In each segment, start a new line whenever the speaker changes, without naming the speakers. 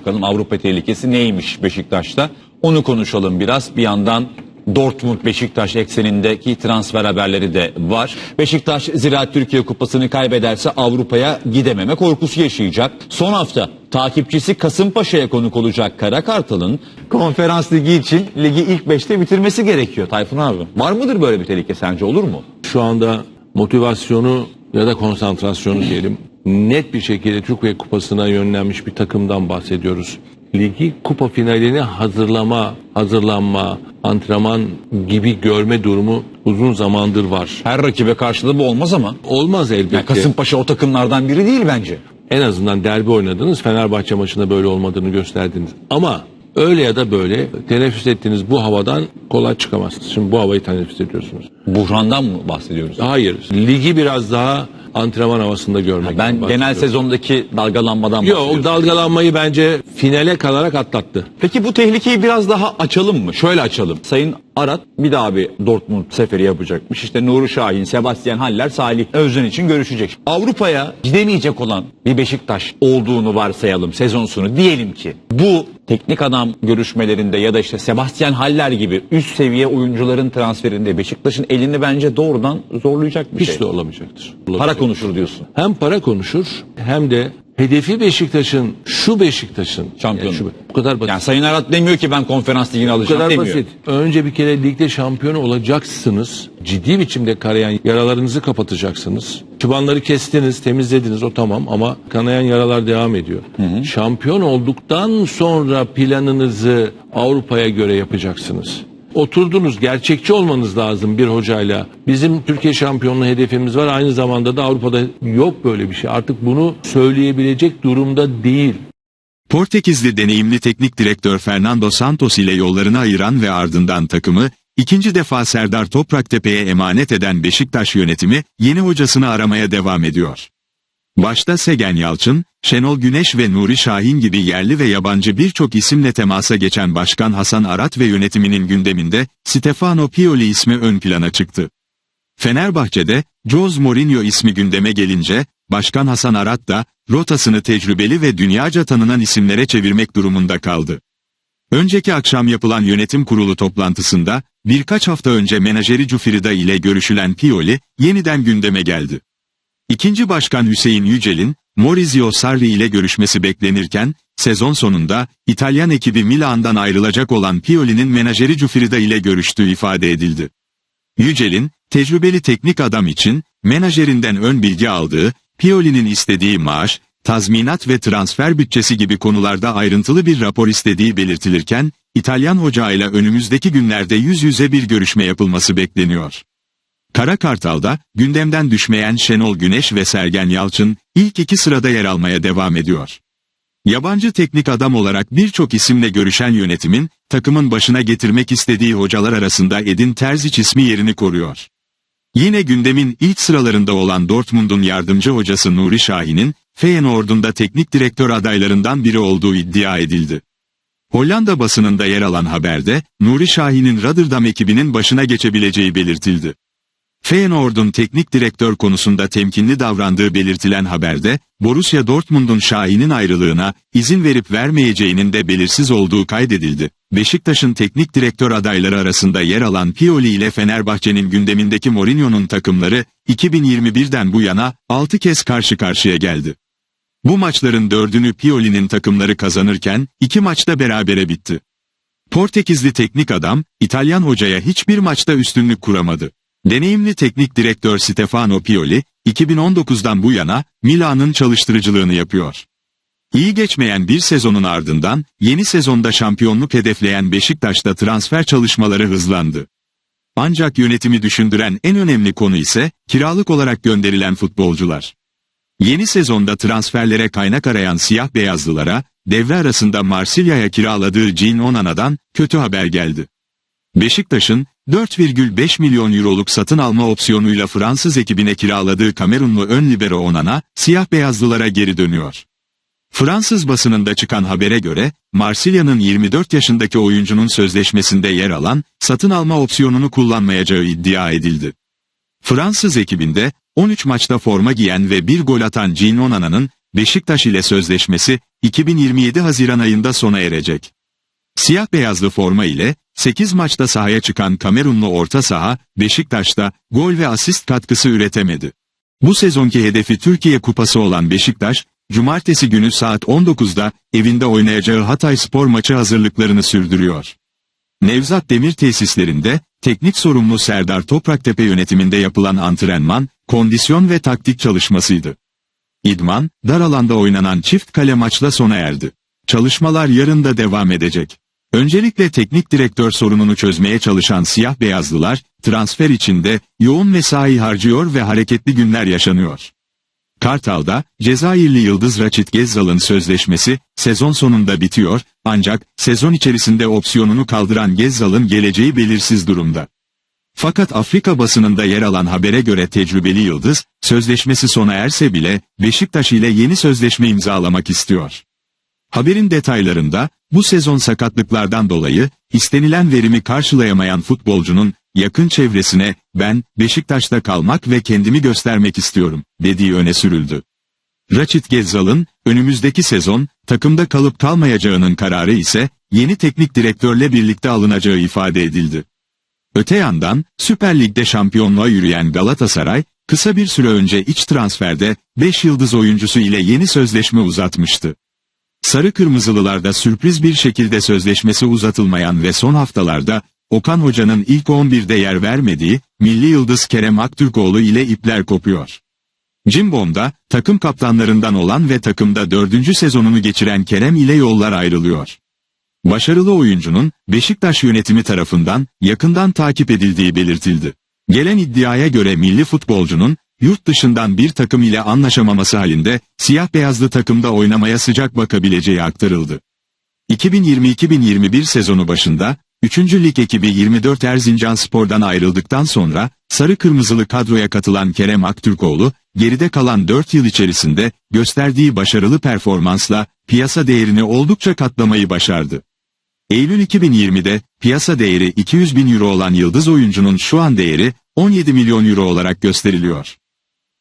bakalım Avrupa tehlikesi neymiş Beşiktaş'ta. Onu konuşalım biraz. Bir yandan Dortmund Beşiktaş eksenindeki transfer haberleri de var. Beşiktaş Ziraat Türkiye Kupası'nı kaybederse Avrupa'ya gidememe korkusu yaşayacak. Son hafta takipçisi Kasımpaşa'ya konuk olacak Kara Kartal'ın konferans ligi için ligi ilk 5'te bitirmesi gerekiyor Tayfun abi. Var mıdır böyle bir tehlike sence olur mu?
Şu anda motivasyonu ya da konsantrasyonu diyelim net bir şekilde Türkiye Kupası'na yönlenmiş bir takımdan bahsediyoruz. Ligi kupa finaline hazırlama, hazırlanma, antrenman gibi görme durumu uzun zamandır var.
Her rakibe karşılığı bu olmaz ama.
Olmaz elbette.
Yani Kasımpaşa o takımlardan biri değil bence.
En azından derbi oynadınız. Fenerbahçe maçında böyle olmadığını gösterdiniz. Ama öyle ya da böyle teneffüs ettiğiniz bu havadan kolay çıkamazsınız. Şimdi bu havayı teneffüs ediyorsunuz.
Buhrandan mı bahsediyoruz?
Hayır. Ligi biraz daha antrenman havasında görmek.
Ben genel sezondaki dalgalanmadan
Yok o dalgalanmayı bence finale kalarak atlattı.
Peki bu tehlikeyi biraz daha açalım mı? Şöyle açalım. Sayın Arat bir daha bir Dortmund seferi yapacakmış. İşte Nuri Şahin, Sebastian Haller, Salih Özden için görüşecek. Avrupa'ya gidemeyecek olan bir Beşiktaş olduğunu varsayalım sezon sonu. Diyelim ki bu teknik adam görüşmelerinde ya da işte Sebastian Haller gibi üst seviye oyuncuların transferinde Beşiktaş'ın elini bence doğrudan zorlayacak bir
Hiç
şey.
de olamayacaktır.
Para konuşur diyorsun.
Hem para konuşur hem de hedefi Beşiktaş'ın şu Beşiktaş'ın
Şampiyonluk.
yani şu- bu kadar basit.
Yani Sayın Arat demiyor ki ben konferans ligini
Bu
alacağım
kadar
demiyor.
basit. Önce bir kere ligde şampiyon olacaksınız. Ciddi biçimde kanayan yaralarınızı kapatacaksınız. Çıbanları kestiniz, temizlediniz o tamam ama kanayan yaralar devam ediyor. Şampiyon olduktan sonra planınızı Avrupa'ya göre yapacaksınız. Oturdunuz, gerçekçi olmanız lazım bir hocayla. Bizim Türkiye şampiyonluğu hedefimiz var. Aynı zamanda da Avrupa'da yok böyle bir şey. Artık bunu söyleyebilecek durumda değil.
Portekizli deneyimli teknik direktör Fernando Santos ile yollarını ayıran ve ardından takımı, ikinci defa Serdar Topraktepe'ye emanet eden Beşiktaş yönetimi yeni hocasını aramaya devam ediyor. Başta Segen Yalçın, Şenol Güneş ve Nuri Şahin gibi yerli ve yabancı birçok isimle temasa geçen Başkan Hasan Arat ve yönetiminin gündeminde Stefano Pioli ismi ön plana çıktı. Fenerbahçe'de Jose Mourinho ismi gündeme gelince, Başkan Hasan Arat da rotasını tecrübeli ve dünyaca tanınan isimlere çevirmek durumunda kaldı. Önceki akşam yapılan yönetim kurulu toplantısında birkaç hafta önce menajeri Cufrida ile görüşülen Pioli yeniden gündeme geldi. İkinci başkan Hüseyin Yücel'in Maurizio Sarri ile görüşmesi beklenirken sezon sonunda İtalyan ekibi Milan'dan ayrılacak olan Pioli'nin menajeri Cufrida ile görüştüğü ifade edildi. Yücel'in, tecrübeli teknik adam için, menajerinden ön bilgi aldığı, Pioli'nin istediği maaş, tazminat ve transfer bütçesi gibi konularda ayrıntılı bir rapor istediği belirtilirken, İtalyan hoca ile önümüzdeki günlerde yüz yüze bir görüşme yapılması bekleniyor. Kara Kartal'da, gündemden düşmeyen Şenol Güneş ve Sergen Yalçın, ilk iki sırada yer almaya devam ediyor. Yabancı teknik adam olarak birçok isimle görüşen yönetimin, takımın başına getirmek istediği hocalar arasında Edin Terzic ismi yerini koruyor. Yine gündemin ilk sıralarında olan Dortmund'un yardımcı hocası Nuri Şahin'in, Feyenoord'un da teknik direktör adaylarından biri olduğu iddia edildi. Hollanda basınında yer alan haberde, Nuri Şahin'in Rotterdam ekibinin başına geçebileceği belirtildi. Feyenoord'un teknik direktör konusunda temkinli davrandığı belirtilen haberde, Borussia Dortmund'un Şahin'in ayrılığına izin verip vermeyeceğinin de belirsiz olduğu kaydedildi. Beşiktaş'ın teknik direktör adayları arasında yer alan Pioli ile Fenerbahçe'nin gündemindeki Mourinho'nun takımları, 2021'den bu yana 6 kez karşı karşıya geldi. Bu maçların dördünü Pioli'nin takımları kazanırken, iki maçta berabere bitti. Portekizli teknik adam, İtalyan hocaya hiçbir maçta üstünlük kuramadı. Deneyimli teknik direktör Stefano Pioli, 2019'dan bu yana Milan'ın çalıştırıcılığını yapıyor. İyi geçmeyen bir sezonun ardından yeni sezonda şampiyonluk hedefleyen Beşiktaş'ta transfer çalışmaları hızlandı. Ancak yönetimi düşündüren en önemli konu ise kiralık olarak gönderilen futbolcular. Yeni sezonda transferlere kaynak arayan siyah beyazlılara, devre arasında Marsilya'ya kiraladığı Jean Onana'dan kötü haber geldi. Beşiktaş'ın 4,5 milyon euroluk satın alma opsiyonuyla Fransız ekibine kiraladığı Kamerunlu ön libero Onana, siyah beyazlılara geri dönüyor. Fransız basınında çıkan habere göre, Marsilya'nın 24 yaşındaki oyuncunun sözleşmesinde yer alan, satın alma opsiyonunu kullanmayacağı iddia edildi. Fransız ekibinde, 13 maçta forma giyen ve bir gol atan Jean Onana'nın, Beşiktaş ile sözleşmesi 2027 Haziran ayında sona erecek. Siyah beyazlı forma ile 8 maçta sahaya çıkan Kamerunlu orta saha Beşiktaş'ta gol ve asist katkısı üretemedi. Bu sezonki hedefi Türkiye Kupası olan Beşiktaş, Cumartesi günü saat 19'da evinde oynayacağı Hatay Spor maçı hazırlıklarını sürdürüyor. Nevzat Demir tesislerinde teknik sorumlu Serdar Topraktepe yönetiminde yapılan antrenman, kondisyon ve taktik çalışmasıydı. İdman, dar alanda oynanan çift kale maçla sona erdi. Çalışmalar yarın da devam edecek. Öncelikle teknik direktör sorununu çözmeye çalışan siyah beyazlılar, transfer içinde yoğun mesai harcıyor ve hareketli günler yaşanıyor. Kartal'da, Cezayirli Yıldız Raçit Gezzal'ın sözleşmesi, sezon sonunda bitiyor, ancak sezon içerisinde opsiyonunu kaldıran Gezzal'ın geleceği belirsiz durumda. Fakat Afrika basınında yer alan habere göre tecrübeli Yıldız, sözleşmesi sona erse bile Beşiktaş ile yeni sözleşme imzalamak istiyor. Haberin detaylarında, bu sezon sakatlıklardan dolayı, istenilen verimi karşılayamayan futbolcunun, yakın çevresine, ben, Beşiktaş'ta kalmak ve kendimi göstermek istiyorum, dediği öne sürüldü. Raçit Gezzal'ın, önümüzdeki sezon, takımda kalıp kalmayacağının kararı ise, yeni teknik direktörle birlikte alınacağı ifade edildi. Öte yandan, Süper Lig'de şampiyonluğa yürüyen Galatasaray, kısa bir süre önce iç transferde, 5 yıldız oyuncusu ile yeni sözleşme uzatmıştı. Sarı Kırmızılılarda sürpriz bir şekilde sözleşmesi uzatılmayan ve son haftalarda Okan Hoca'nın ilk 11'de yer vermediği milli yıldız Kerem Aktürkoğlu ile ipler kopuyor. Cimbom'da takım kaptanlarından olan ve takımda dördüncü sezonunu geçiren Kerem ile yollar ayrılıyor. Başarılı oyuncunun Beşiktaş yönetimi tarafından yakından takip edildiği belirtildi. Gelen iddiaya göre milli futbolcunun yurt dışından bir takım ile anlaşamaması halinde siyah beyazlı takımda oynamaya sıcak bakabileceği aktarıldı. 2020-2021 sezonu başında 3. Lig ekibi 24 Erzincan Spor'dan ayrıldıktan sonra sarı kırmızılı kadroya katılan Kerem Aktürkoğlu geride kalan 4 yıl içerisinde gösterdiği başarılı performansla piyasa değerini oldukça katlamayı başardı. Eylül 2020'de piyasa değeri 200 bin euro olan yıldız oyuncunun şu an değeri 17 milyon euro olarak gösteriliyor.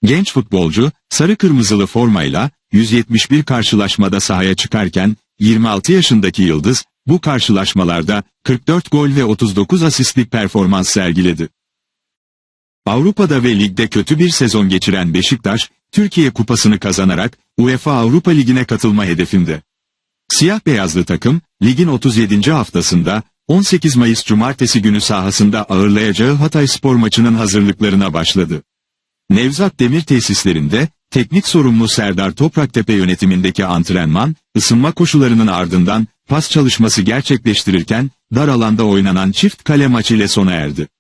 Genç futbolcu, sarı kırmızılı formayla 171 karşılaşmada sahaya çıkarken 26 yaşındaki Yıldız, bu karşılaşmalarda 44 gol ve 39 asistlik performans sergiledi. Avrupa'da ve ligde kötü bir sezon geçiren Beşiktaş, Türkiye Kupası'nı kazanarak UEFA Avrupa Ligi'ne katılma hedefinde. Siyah beyazlı takım, ligin 37. haftasında 18 Mayıs Cumartesi günü sahasında ağırlayacağı Hatay Spor maçının hazırlıklarına başladı. Nevzat Demir tesislerinde, teknik sorumlu Serdar Topraktepe yönetimindeki antrenman, ısınma koşularının ardından pas çalışması gerçekleştirirken, dar alanda oynanan çift kale maçı ile sona erdi.